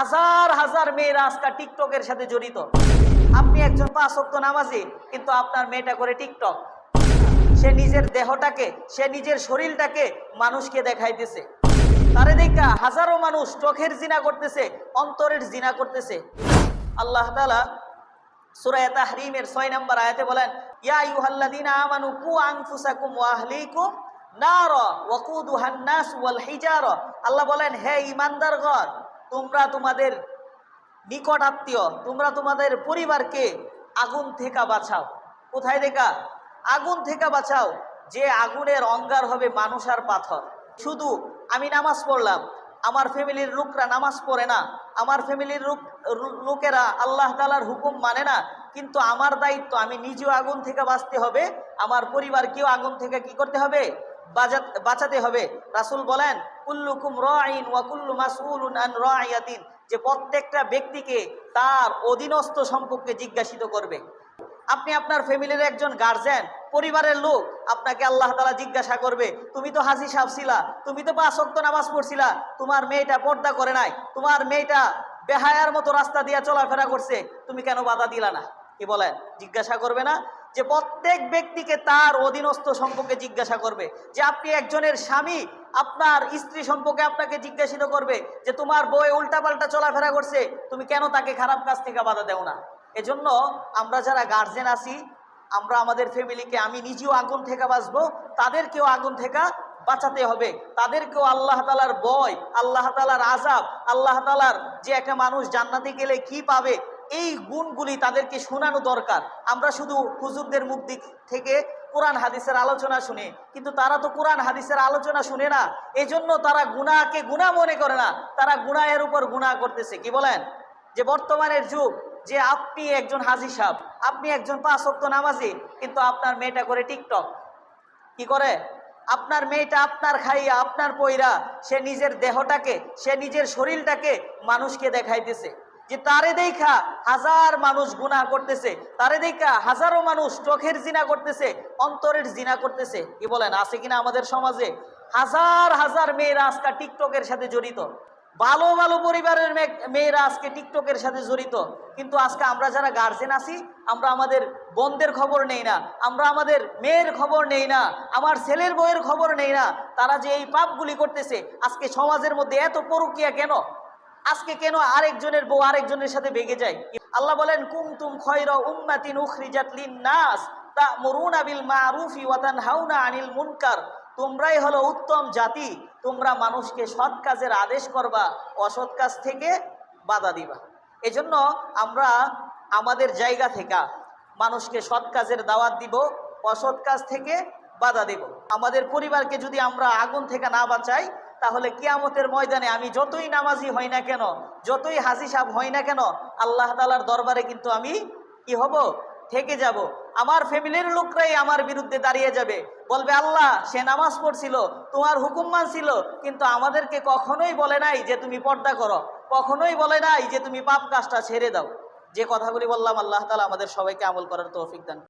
হাজার হাজার মেয়েরা আজকাল টিকটকের সাথে জড়িত। আপনি একজন পাঁচ ওয়াক্ত নামাজি, কিন্তু আপনার মেয়েটা করে টিকটক। সে নিজের দেহটাকে, সে নিজের শরীরটাকে মানুষকে দেখাইতেছে। তারে দেখা হাজারো মানুষ চোখের জিনা করতেছে, অন্তরের জিনা করতেছে। আল্লাহ তাআলা সূরা তাহরিমের 6 নম্বর আয়াতে বলেন, ইয়া আইয়ুহাল্লাযীনা আমানু কু আনফুসাকুম ওয়া আহলিকুম নারা ওয়াকুদুহান নাস ওয়াল হিজারা। আল্লাহ বলেন, হে ইমানদার ঈমানদারগণ তোমরা তোমাদের নিকট আত্মীয়, তোমরা তোমাদের পরিবারকে আগুন থেকে বাঁচাও। কোথায় দেখা? আগুন থেকে বাঁচাও, যে আগুনের অঙ্গার হবে মানুষ আর পাথর। শুধু আমি নামাজ পড়লাম, আমার ফ্যামিলির লোকরা নামাজ পড়ে না, আমার ফ্যামিলির লোক লোকেরা আল্লাহ তালার হুকুম মানে না কিন্তু আমার দায়িত্ব, আমি নিজেও আগুন থেকে বাঁচতে হবে, আমার পরিবারকেও আগুন থেকে কি করতে হবে? বাঁচাতে হবে। রাসুল বলেন, কুল্লুকুম রাইন ওয়া কুল্লু মাসউলুন আন রাইয়াতিন যে প্রত্যেকটা ব্যক্তিকে তার অধীনস্থ সম্পর্কে জিজ্ঞাসিত করবে। আপনি আপনার ফ্যামিলির একজন গার্জেন পরিবারের লোক, আপনাকে আল্লাহ তালা জিজ্ঞাসা করবে, তুমি তো হাসি সাহ ছিলা তুমি তো পাঁচ ওয়াক্ত নামাজ পড়ছিলা, তোমার মেয়েটা পর্দা করে নাই, তোমার মেয়েটা বেহায়ার মতো রাস্তা দিয়ে চলাফেরা করছে, তুমি কেন বাধা দিলা না? কি বলেন? জিজ্ঞাসা করবে না? যে প্রত্যেক ব্যক্তিকে তার অধীনস্থ সম্পর্কে জিজ্ঞাসা করবে। যে আপনি একজনের স্বামী, আপনার স্ত্রী সম্পর্কে আপনাকে জিজ্ঞাসিত করবে যে তোমার বই উল্টাপাল্টা চলাফেরা করছে, তুমি কেন তাকে খারাপ কাজ থেকে বাধা দেও না? এজন্য আমরা যারা গার্জেন আছি, আমরা আমাদের ফ্যামিলিকে আমি নিজেও আগুন থেকে বাঁচবো, তাদেরকেও আগুন থেকে বাঁচাতে হবে। তাদেরকেও আল্লাহ তালার বয় আল্লাহ তালার আজাব আল্লাহ তালার যে একটা মানুষ জান্নাতে গেলে কি পাবে এই গুণগুলি তাদেরকে শোনানো দরকার। আমরা শুধু হুজুরদের মুখ দিক থেকে কোরআন, হাদিসের আলোচনা শুনে, কিন্তু তারা তো কোরআন, হাদিসের আলোচনা শুনে না। এজন্য তারা গুনাহকে গুনাহ মনে করে না। তারা গুনাহের উপর গুনাহ করতেছে, কি বলেন? যে বর্তমানের যুগ, যে আপনি একজন হাজি সাহ আপনি একজন পাঁচ ওয়াক্ত নামাজি, কিন্তু আপনার মেয়েটা করে টিকটক। কি করে? আপনার মেয়েটা আপনার খাইয়া, আপনার পইরা, সে নিজের দেহটাকে, সে নিজের শরীরটাকে মানুষকে দেখাইতেছে। যে তারে দেখা হাজার মানুষ গুনাহ করতেছে, তারে দেখা হাজারো মানুষ চোখের জিনা করতেছে, অন্তরের জিনা করতেছে। কি বলেন, আছে কিনা আমাদের সমাজে? হাজার হাজার মেয়েরা আজকাল টিকটকের সাথে জড়িত। ভালো ভালো পরিবারের মেয়েরা আজকে টিকটকের সাথে জড়িত। কিন্তু আজকে আমরা যারা গার্জেন আছি, আমরা আমাদের বোনদের খবর নেই না, আমরা আমাদের মেয়ের খবর নেই না, আমার ছেলের বইয়ের খবর নেই না। তারা যে এই পাপগুলি করতেছে, আজকে সমাজের মধ্যে এত পরকিয়া কেন? আজকে কেন আরেকজনের বউ আরেকজনের সাথে বেগে যায়? আল্লাহ বলেন কুমতুম খয়রা উম্মাতিন উখরিজাত লিন-নাস তা'মুরুনা বিল মা'রুফি ওয়া তানহাউনা আনিল মুনকার। তোমরাই হলো উত্তম জাতি, তোমরা মানুষকে সৎ কাজের আদেশ করবা, অসৎ কাজ থেকে বাধা দিবা। এজন্য আমরা আমাদের জায়গা থেকে মানুষকে সৎ কাজের দাওয়াত দিব, অসৎ কাজ থেকে বাধা দেব। আমাদের পরিবারকে যদি আমরা আগুন থেকে না বাঁচাই তাহলে কিয়ামতের ময়দানে আমি যতই নামাজি হই না কেন, যতই হাসি সাহ হই না কেন, আল্লাহ তালার দরবারে কিন্তু আমি কি হব? থেকে যাব। আমার ফ্যামিলির লোকরাই আমার বিরুদ্ধে দাঁড়িয়ে যাবে। বলবে, আল্লাহ, সে নামাজ পড়ছিল, তোমার হুকুম মানছিল, কিন্তু আমাদেরকে কখনোই বলে নাই যে তুমি পর্দা করো। কখনোই বলে নাই যে তুমি পাপ কাজটা ছেড়ে দাও। যে কথাগুলি বললাম, আল্লাহ তালা আমাদের সবাইকে আমল করার তৌফিক দান